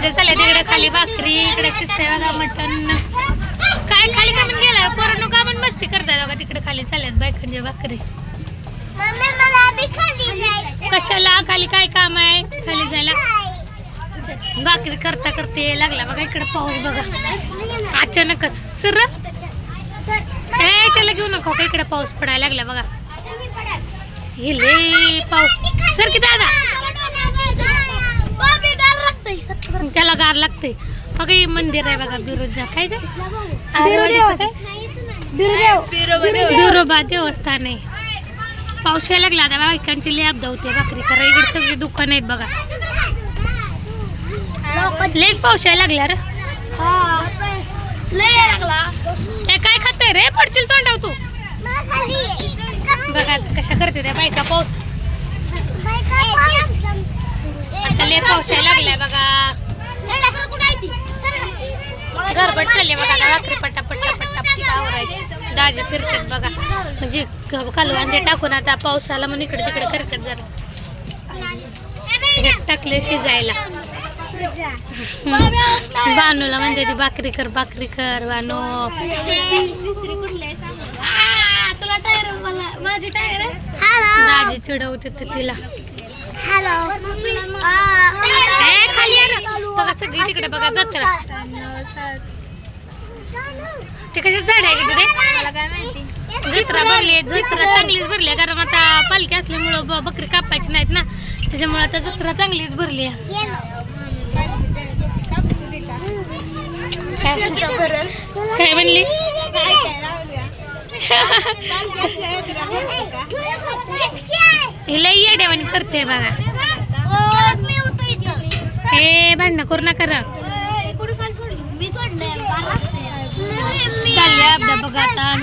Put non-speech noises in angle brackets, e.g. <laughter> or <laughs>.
बाकीचे चालले तिकडे खाली भाकरी इकडे शिजते बघा मटण. काय खाली का म्हणून गेलाय पोरांनो का पण मस्ती करताय बघा तिकडे खाली चालल्यात बायकांच्या भाकरी. कशाला? खाली काय काम आहे? खाली जायला. भाकरी करता करते लागला बघा इकडे पाऊस बघा. अचानकच. सर? ए त्याला घेऊ नको का? इकडे पाऊस पडायला लागला बघा. हे पाऊस. सर की दादा? गार लागते. बघा हे मंदिर आहे बघा बिरोजा. काय बिरोदेवाचं. बिरोबा देवस्थान आहे. यायला लागला आता बायकांची अपदा होते भाकरी करा. इकडे सगळी दुकान आहेत बघा. लेच यायला लागला रे. ए, काय खातोय रे? पडशील तोंडाव तू. बघा कशा करते त्या बायका पाऊस. आता लय पाऊस यायला लागलाय बघा. गरबड चालली बघा भाकरी पट्टा पट्टा पट्टा पट्टा आवरायची. दाजे फिरतात बघा. म्हणजे कालवान ते टाकून आता आला म्हणून इकडे तिकडे करतात जरा. हे टाकले शिजायला. बानूला म्हणते ती भाकरी कर भाकरी कर बानू. तुला टायर मला. माझी टायर दाजी चिडवते तिला. रे. बघा सगळी तिकडे बघा जत्रा. ते कशी झाड आहे तिकडे जत्रा भरली जत्रा चांगलीच भरली. कारण आता पालखी असल्यामुळं बकरी कापायची नाहीत ना. त्याच्यामुळे आता जत्रा चांगलीच भरली काय? म्हणली? <laughs> हिला येड्यावानी करते बघा. हे भांडणं करू नका र. चालले अपदा बघा आता.